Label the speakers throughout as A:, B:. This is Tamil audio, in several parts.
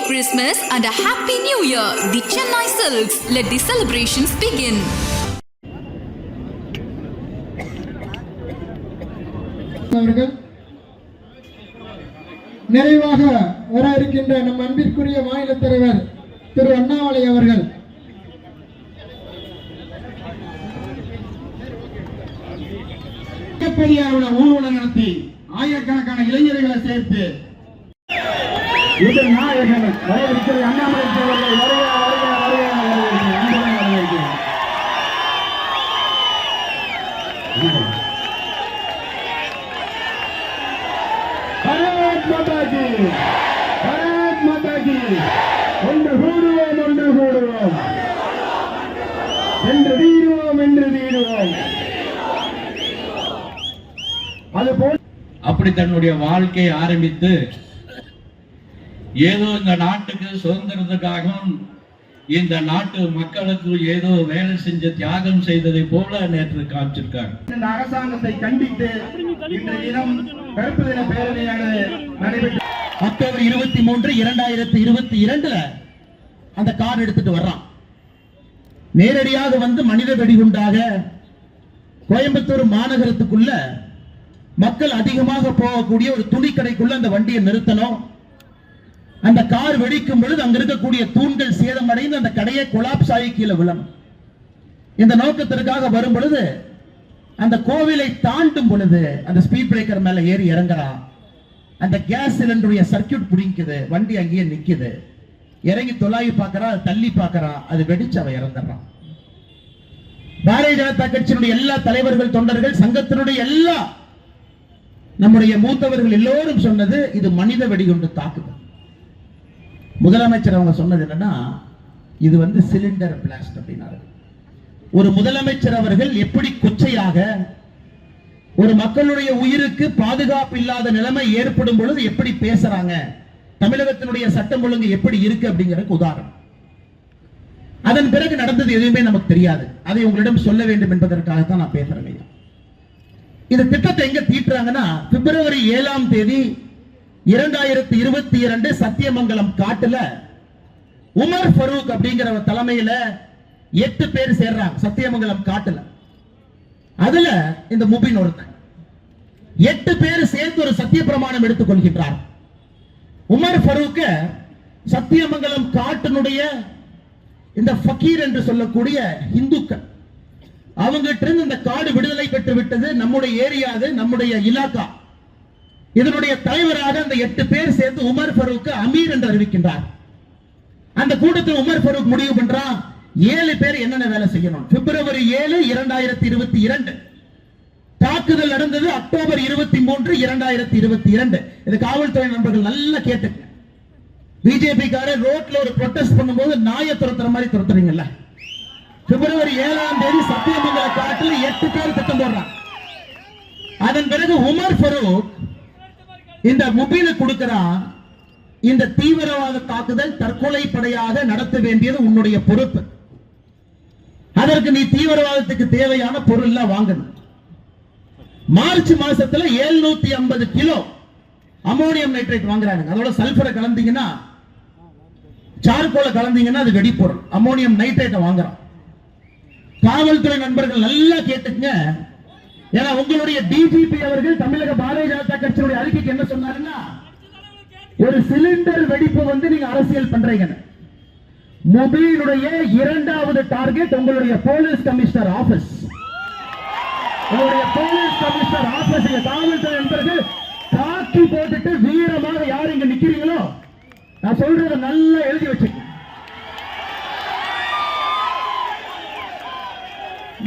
A: Merry Christmas and a Happy New Year. The Chennai Silks. Let the celebrations begin.
B: நிறைவாக வர இருக்கின்ற நம் அன்பிற்குரிய மாநில தலைவர் திரு அண்ணாமலை அவர்கள்
C: மிகப்பெரிய ஊர்வலம் நடத்தி ஆயிரக்கணக்கான இளைஞர்களை சேர்த்து இதன் நாயகன் வரவிருக்கிற அண்ணாமலை அன்புடன் வரவேற்கிறேன். பாரத் மாதா கி பாரத் மாதா கி ஒன்று கூடுவோம் ஒன்று கூடுவோம். என்று வீடுவோம் என்று வீடுவோம் அதுபோல்
D: அப்படி தன்னுடைய வாழ்க்கையை ஆரம்பித்து ஏதோ இந்த நாட்டுக்கு சுதந்திரத்துக்காகவும் இந்த நாட்டு மக்களுக்கு ஏதோ வேலை செஞ்ச தியாகம் செய்ததை போல நேற்று காமிச்சிருக்காங்க
C: இந்த அரசாங்கத்தை கண்டித்து இன்றைய தினம் கருப்பு தின பேரணியானது நடைபெற்று
E: அக்டோபர் இருபத்தி மூன்று இரண்டாயிரத்தி இருபத்தி இரண்டுல அந்த கார் எடுத்துட்டு வர்றான். நேரடியாக வந்து மனித வெடிகுண்டாக கோயம்புத்தூர் மாநகரத்துக்குள்ள மக்கள் அதிகமாக போகக்கூடிய ஒரு துணி கடைக்குள்ள அந்த வண்டியை நிறுத்தணும். அந்த கார் வெடிக்கும் பொழுது அங்க இருக்கக்கூடிய தூண்கள் சேதமடைந்து அந்த கடையை கொலாப்ஸ் ஆகி கீழே விழும். இந்த நோக்கத்திற்காக வரும் பொழுது அந்த கோவிலை தாண்டும் பொழுது அந்த ஸ்பீட் பிரேக்கர் மேல ஏறி இறங்குறான் அந்த கேஸ் சிலிண்டருடைய சர்க்கியூட் புடிங்குது வண்டி அங்கேயே நிக்குது. இறங்கி தொலாவி பார்க்கறா அதை தள்ளி பார்க்கறா அது வெடிச்சு அவன் இறந்துடுறான் பாரதிய ஜனதா கட்சியினுடைய எல்லா தலைவர்கள் தொண்டர்கள் சங்கத்தினுடைய எல்லா நம்முடைய மூத்தவர்கள் எல்லோரும் சொன்னது இது மனித வெடிகுண்டு தாக்குதல். முதலமைச்சர் அவங்க சொன்னது என்னன்னா இது வந்து சிலிண்டர் பிளாஸ்ட் அப்படின்னாரு. ஒரு முதலமைச்சர் அவர்கள் எப்படி கொச்சையாக ஒரு மக்களுடைய உயிருக்கு பாதுகாப்பு இல்லாத நிலைமை ஏற்படும் பொழுது எப்படி பேசுறாங்க தமிழகத்தினுடைய சட்டம் ஒழுங்கு எப்படி இருக்கு அப்படிங்கிறதுக்கு உதாரணம். அதன் பிறகு நடந்தது எதுவுமே நமக்கு தெரியாது. அதை உங்களிடம் சொல்ல வேண்டும் என்பதற்காக தான் நான் பேசுறேன் இந்த திட்டத்தை எங்க தீட்டுறாங்கன்னா பிப்ரவரி ஏழாம் தேதி இரண்டாயிரத்தி இருபத்தி இரண்டு சத்தியமங்கலம் காட்டுல உமர் ஃபரூக் அப்படிங்கிற தலைமையில எட்டு பேர் சேர்றாங்க சத்தியமங்கலம் காட்டுல. அதுல இந்த முபின் ஒருத்தன். எட்டு பேர் சேர்ந்து ஒரு சத்திய பிரமாணம் எடுத்துக் கொள்கின்றார் உமர் ஃபரூக்க சத்தியமங்கலம் காட்டினுடைய இந்த ஃபக்கீர் என்று சொல்லக்கூடிய இந்துக்கள் அவங்கிட்ட இருந்து இந்த காடு விடுதலை பெற்று விட்டது நம்முடைய ஏரியாது நம்முடைய இலாக்கா. இதனுடைய தலைவராக அந்த எட்டு பேர் சேர்ந்து உமர் ஃபரூக் அமீர் என்று அறிவிக்கின்றார். அந்த கூட்டத்தில் உமர் ஃபரூக் முடிவு பண்றான் ஏழு பேர் என்னென்ன வேலை செய்யணும்? பிப்ரவரி ஏழு இரண்டாயிரத்தி இருபத்தி இரண்டு. தாக்குதல் நடந்தது அக்டோபர் இருபத்தி மூன்று இரண்டாயிரத்தி இருபத்தி இரண்டு. இது காவல்துறை நண்பர்கள் நல்லா கேட்டுங்க. பிஜேபி காரர் ரோட்ல ஒரு ப்ரொட்டஸ்ட் பண்ணும்போது நாயை துரத்துற மாதிரி துரத்துறீங்கல்ல. பிப்ரவரி ஏழாம் தேதி சத்தியமங்கல காட்டில் எட்டு பேர் திட்டம் போடுறான் அதன் பிறகு உமர் ஃபரூக் இந்த முபீனு கொடுக்கிறான் இந்த தீவிரவாத தாக்குதல் தற்கொலை படையாக நடத்த வேண்டியது உன்னுடைய பொறுப்பு. அதற்கு நீ தீவிரவாதத்துக்கு தேவையான பொருள் வாங்கணும். மார்ச் மாசத்துல 750 ஐம்பது கிலோ அமோனியம் நைட்ரேட் வாங்குறாங்க அதோட சல்பரை கலந்தீங்கன்னா சார்கோலை கலந்தீங்கன்னா அது வெடிப்பொருள். அமோனியம் நைட்ரேட்டை வாங்குறோம் காவல்துறை நண்பர்கள் நல்லா கேட்டுங்க ஏன்னா உங்களுடைய டிஜிபி அவர்கள் தமிழக பாரதிய ஜனதா கட்சியுடைய அறிக்கைக்கு என்ன சொன்னாருன்னா ஒரு சிலிண்டர் வெடிப்பு வந்து நீங்க அரசியல் பண்றீங்க. மொபைலுடைய இரண்டாவது டார்கெட் உங்களுடைய போலீஸ் கமிஷனர் ஆபீஸ். உங்களுடைய போலீஸ் கமிஷனர் ஆபீஸ் காவல்துறை நண்பர்கள் தாக்கி போட்டுட்டு வீரமாக யார் இங்க நிக்கிறீங்களோ நான் சொல்றத நல்லா எழுதி வச்சுக்கேன்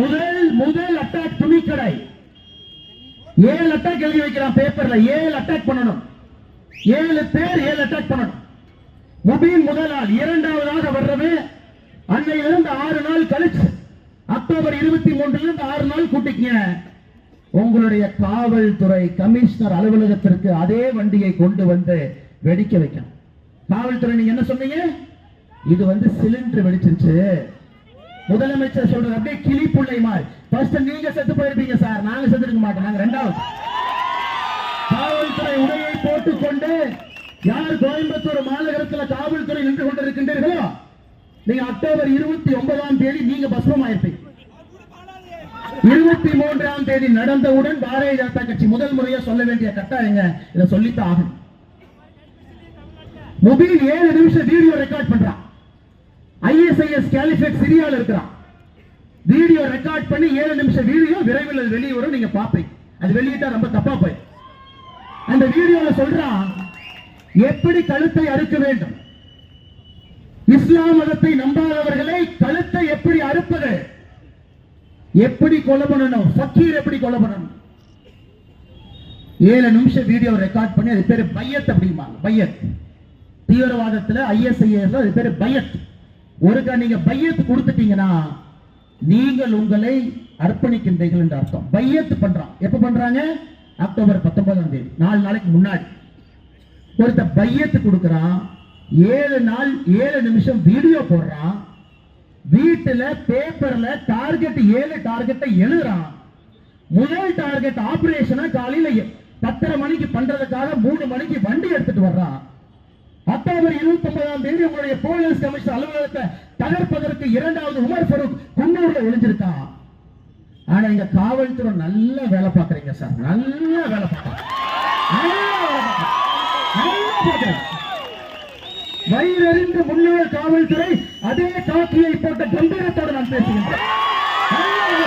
E: முதல் முதல் அட்டாக் துணிக்கடை. ஏழு அட்டாக் எழுதி வைக்கிறான் பேப்பர்ல ஏழு அட்டாக் பண்ணணும். ஏழு பேர் ஏழு அட்டாக் பண்ணணும். முபீன் ஆள் இரண்டாவதாக வர்றது அன்னையிலிருந்து ஆறு நாள் கழிச்சு அக்டோபர் இருபத்தி மூன்றுல இருந்து ஆறு நாள் கூட்டிக்கங்க. உங்களுடைய காவல்துறை கமிஷனர் அலுவலகத்திற்கு அதே வண்டியை கொண்டு வந்து வெடிக்க வைக்கணும். காவல்துறை நீங்க என்ன சொன்னீங்க? இது வந்து சிலிண்டர் வெடிச்சிருச்சு. முதலமைச்சர் சொல்றது அப்படியே கிளி பிள்ளை மாதிரி. ஃபர்ஸ்ட் நீங்க செத்து போயிருப்பீங்க சார். நாங்க செத்துருக்க மாட்டோம். நாங்க ரெண்டாவது. காவல்துறை உடையை போட்டுக்கொண்டு யார் கோயம்புத்தூர் மாநகரத்தில் காவல்துறை நின்று கொண்டிருக்கின்றீர்களோ நீங்க அக்டோபர் இருபத்தி ஒன்பதாம் தேதி நீங்க பஸ்மமாயிருப்பீங்க இருபத்தி மூன்றாம் தேதி நடந்தவுடன் பாரதிய ஜனதா கட்சி முதல் முறையா சொல்ல வேண்டிய கட்டாயங்க. இதை சொல்லித்தான் ஆகும் மொபைல் ஏழு நிமிஷம் வீடியோ ரெக்கார்ட் பண்றான். ஐஎஸ்ஐஎஸ் கேலிஃபெக்ட் சிரியால இருக்கிறான். வீடியோ ரெக்கார்ட் பண்ணி ஏழு நிமிஷம் வீடியோ விரைவில் வெளியே வரும் நீங்க பாப்பீங்க அது வெளியிட்டா ரொம்ப தப்பா போய் அந்த வீடியோல சொல்றான் எப்படி கழுத்தை அறுக்க வேண்டும்? இஸ்லாம் மதத்தை நம்பாதவர்களை கழுத்தை எப்படி அறுப்பது? எப்படி கொலை பண்ணணும்? ஃபக்கீர் எப்படி கொலை பண்ணணும்? ஏழு நிமிஷம் வீடியோ ரெக்கார்ட் பண்ணி அது பேரு பையத் அப்படிம்பாங்க. பையத். தீவிரவாதத்துல ஐஎஸ்ஐஎஸ் அது பேரு பையத். ஒருக்கா நீங்க பையத்து கொடுத்துட்டீங்கன்னா நீங்கள் உங்களை அர்ப்பணிக்கின்றீர்கள் என்று அர்த்தம். பையத்து பண்றான். எப்ப பண்றாங்க? அக்டோபர் பத்தொன்பதாம் தேதி. நாலு நாளைக்கு முன்னாடி. ஒருத்த பையத்து கொடுக்கறான். ஏழு நாள் ஏழு நிமிஷம் வீடியோ போடுறான். வீட்டுல பேப்பர்ல டார்கெட் ஏழு டார்கெட்டை எழுதுறான். முதல் டார்கெட் ஆபரேஷனை காலையில எ- பத்தரை மணிக்கு பண்றதுக்காக மூணு மணிக்கு வண்டி எடுத்துட்டு வர்றான். அக்டோபர் இருபத்தி ஒன்பதாம் தேதி உங்களுடைய போலீஸ் கமிஷனர் அலுவலகத்தை தகர்ப்பதற்கு இரண்டாவது உமர் ஃபரூக் குன்னூர்ல ஒளிஞ்சிருக்கான் ஆனா இங்க காவல்துறை நல்ல வேலை பார்க்கறீங்க சார். நல்ல வேலை பார்க்கறீங்க. வயிறறிந்து முன்னேற காவல்துறை அதே காக்கியை போட்ட கம்பீரத்தோடு நான் பேசுகின்றேன். நல்ல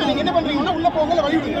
F: நீங்க என்ன பண்றீங்கன்னா உள்ள போகல
A: வழி விடுங்க